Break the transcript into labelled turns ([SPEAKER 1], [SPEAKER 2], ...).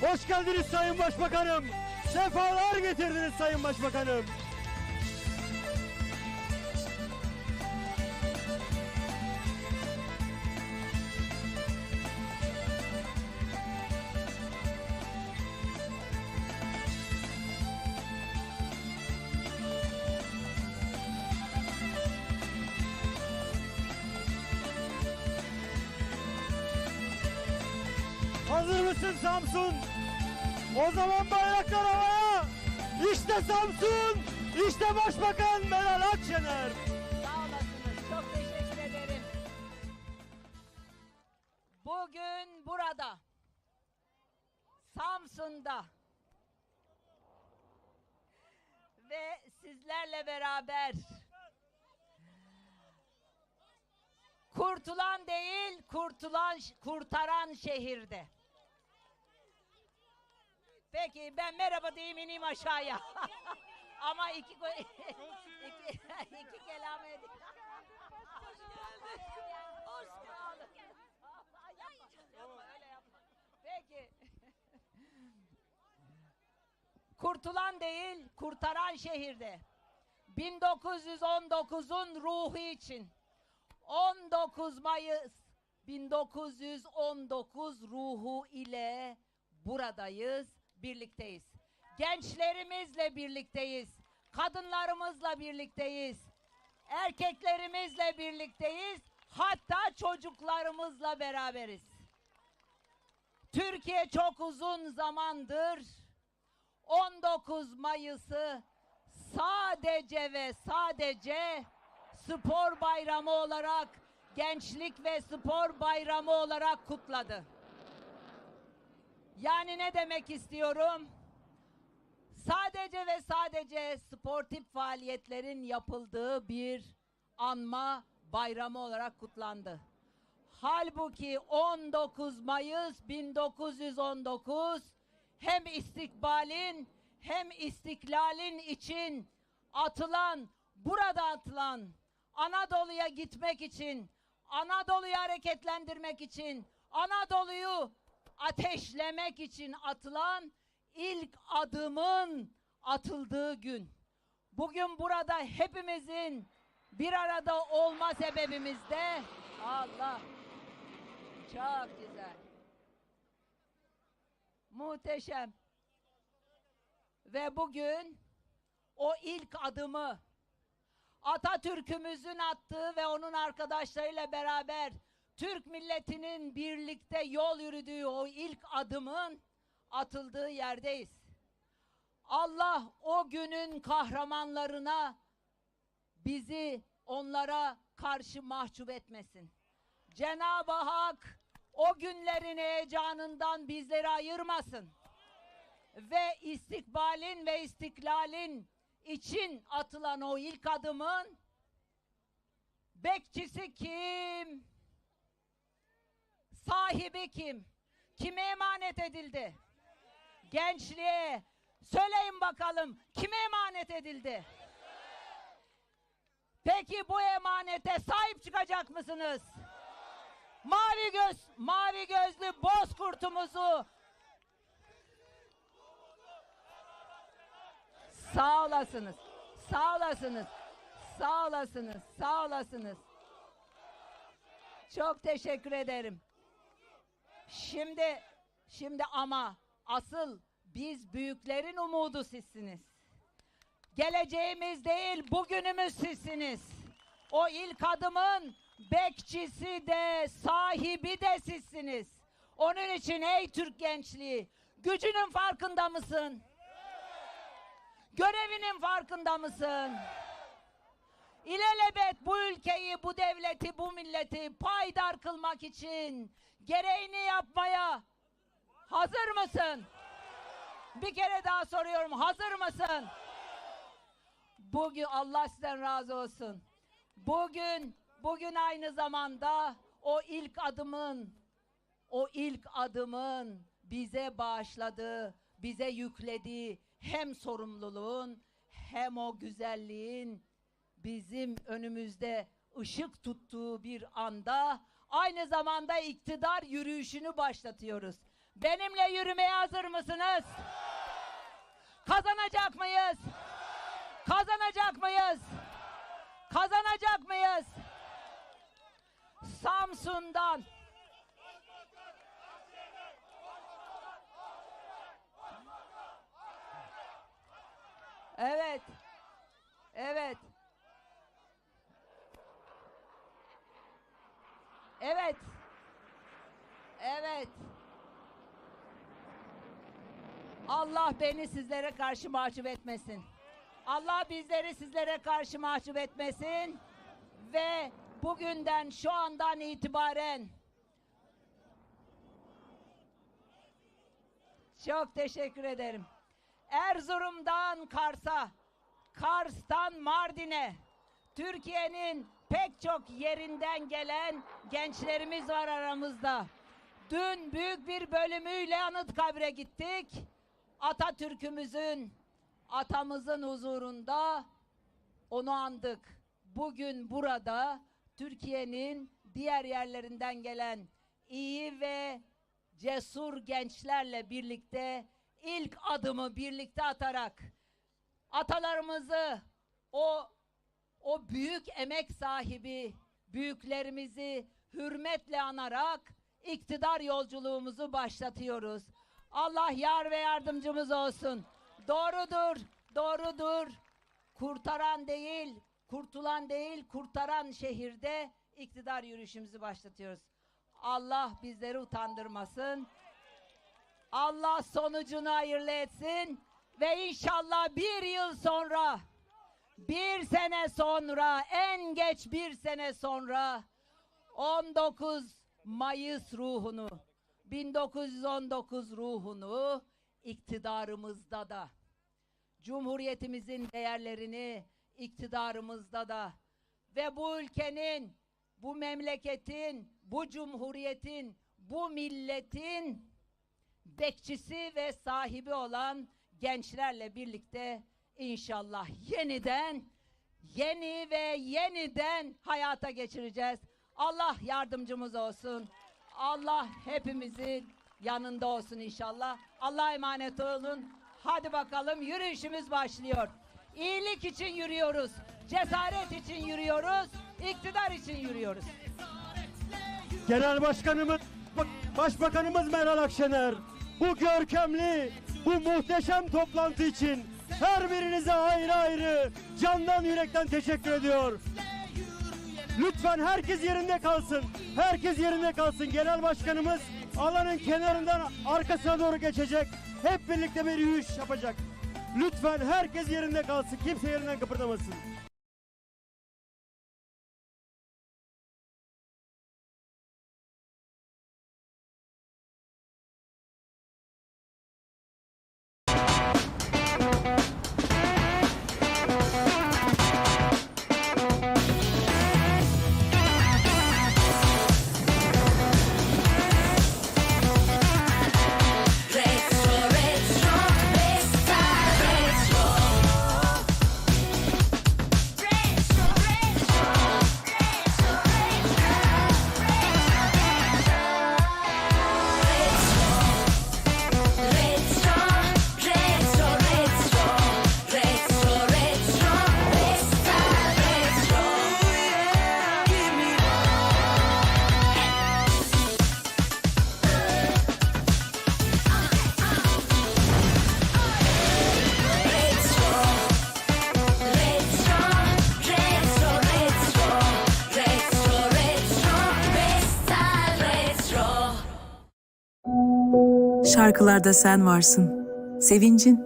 [SPEAKER 1] Hoş geldiniz Sayın Başbakanım. Sefalar getirdiniz Sayın Başbakanım. Hazır mısın Samsun? O zaman bayraklar havaya. İşte Samsun, işte Başbakan Meral Akşener.
[SPEAKER 2] Sağ olasınız. Çok teşekkür ederim. Bugün burada Samsun'da ve sizlerle beraber kurtulan değil, kurtulan kurtaran şehirde. Peki ben merhaba diyeyim ineyim aşağıya. Ama iki, iki, iki kelam edeyim. Hoş geldin. Hoş geldin. Yapma, öyle yapma. Peki. Kurtulan değil, kurtaran şehirde. 1919'un ruhu için 19 Mayıs 1919 ruhu ile buradayız, birlikteyiz. Gençlerimizle birlikteyiz. Kadınlarımızla birlikteyiz. Erkeklerimizle birlikteyiz. Hatta çocuklarımızla beraberiz. Türkiye çok uzun zamandır 19 Mayıs'ı sadece ve sadece spor bayramı olarak, gençlik ve spor bayramı olarak kutladı. Yani ne demek istiyorum? Sadece ve sadece sportif faaliyetlerin yapıldığı bir anma bayramı olarak kutlandı. Halbuki 19 Mayıs 1919 hem istikbalin hem istiklalin için atılan, burada atılan, Anadolu'ya gitmek için, Anadolu'yu hareketlendirmek için, Anadolu'yu ateşlemek için atılan ilk adımın atıldığı gün. Bugün burada hepimizin bir arada olma sebebimiz de Allah. Çok güzel. Muhteşem. Ve bugün o ilk adımı Atatürk'ümüzün attığı ve onun arkadaşlarıyla beraber Türk milletinin birlikte yol yürüdüğü o ilk adımın atıldığı yerdeyiz. Allah o günün kahramanlarına bizi onlara karşı mahcup etmesin. Cenab-ı Hak o günlerin heyecanından bizleri ayırmasın. Ve istikbalin ve istiklalin için atılan o ilk adımın bekçisi kim? Sahibi kim? Kime emanet edildi? Gençliğe. Söyleyin bakalım kime emanet edildi? Peki bu emanete sahip çıkacak mısınız? Mavi göz, mavi gözlü bozkurtumuzu Sağ olasınız. Sağ olasınız. Sağ olasınız. Sağ olasınız. Çok teşekkür ederim. Şimdi şimdi ama asıl biz büyüklerin umudu sizsiniz. Geleceğimiz değil, bugünümüz sizsiniz. O ilk adımın bekçisi de, sahibi de sizsiniz. Onun için ey Türk gençliği, gücünün farkında mısın? Görevinin farkında mısın? İlelebet bu ülkeyi, bu devleti, bu milleti paydar kılmak için gereğini yapmaya hazır mısın? Bir kere daha soruyorum, hazır mısın? Bugün Allah sizden razı olsun. Bugün, bugün aynı zamanda o ilk adımın, o ilk adımın bize bağışladığı, bize yüklediği hem sorumluluğun hem o güzelliğin bizim önümüzde ışık tuttuğu bir anda aynı zamanda iktidar yürüyüşünü başlatıyoruz. Benimle yürümeye hazır mısınız? Kazanacak mıyız? Kazanacak mıyız? Kazanacak mıyız? Samsun'dan Evet. Evet. Evet. Allah beni sizlere karşı mahcup etmesin. Allah bizleri sizlere karşı mahcup etmesin. Ve bugünden şu andan itibaren çok teşekkür ederim. Erzurum'dan Kars'a, Kars'tan Mardin'e, Türkiye'nin pek çok yerinden gelen gençlerimiz var aramızda. Dün büyük bir bölümüyle Anıtkabir'e gittik. Atatürk'ümüzün, atamızın huzurunda onu andık. Bugün burada Türkiye'nin diğer yerlerinden gelen iyi ve cesur gençlerle birlikte ilk adımı birlikte atarak atalarımızı o o büyük emek sahibi büyüklerimizi hürmetle anarak iktidar yolculuğumuzu başlatıyoruz. Allah yar ve yardımcımız olsun. Doğrudur, doğrudur. Kurtaran değil, kurtulan değil, kurtaran şehirde iktidar yürüyüşümüzü başlatıyoruz. Allah bizleri utandırmasın. Allah sonucunu hayırlı etsin ve inşallah bir yıl sonra bir sene sonra en geç bir sene sonra 19 Mayıs ruhunu 1919 ruhunu iktidarımızda da Cumhuriyetimizin değerlerini iktidarımızda da ve bu ülkenin bu memleketin bu cumhuriyetin bu milletin bekçisi ve sahibi olan gençlerle birlikte inşallah yeniden yeni ve yeniden hayata geçireceğiz. Allah yardımcımız olsun. Allah hepimizin yanında olsun inşallah. Allah'a emanet olun. Hadi bakalım yürüyüşümüz başlıyor. İyilik için yürüyoruz. Cesaret için yürüyoruz. iktidar için yürüyoruz.
[SPEAKER 1] Genel Başkanımız, Bak- Başbakanımız Meral Akşener bu görkemli, bu muhteşem toplantı için her birinize ayrı ayrı candan yürekten teşekkür ediyor. Lütfen herkes yerinde kalsın. Herkes yerinde kalsın. Genel Başkanımız alanın kenarından arkasına doğru geçecek. Hep birlikte bir yürüyüş yapacak. Lütfen herkes yerinde kalsın. Kimse yerinden kıpırdamasın.
[SPEAKER 3] Şarkılarda sen varsın. Sevincin,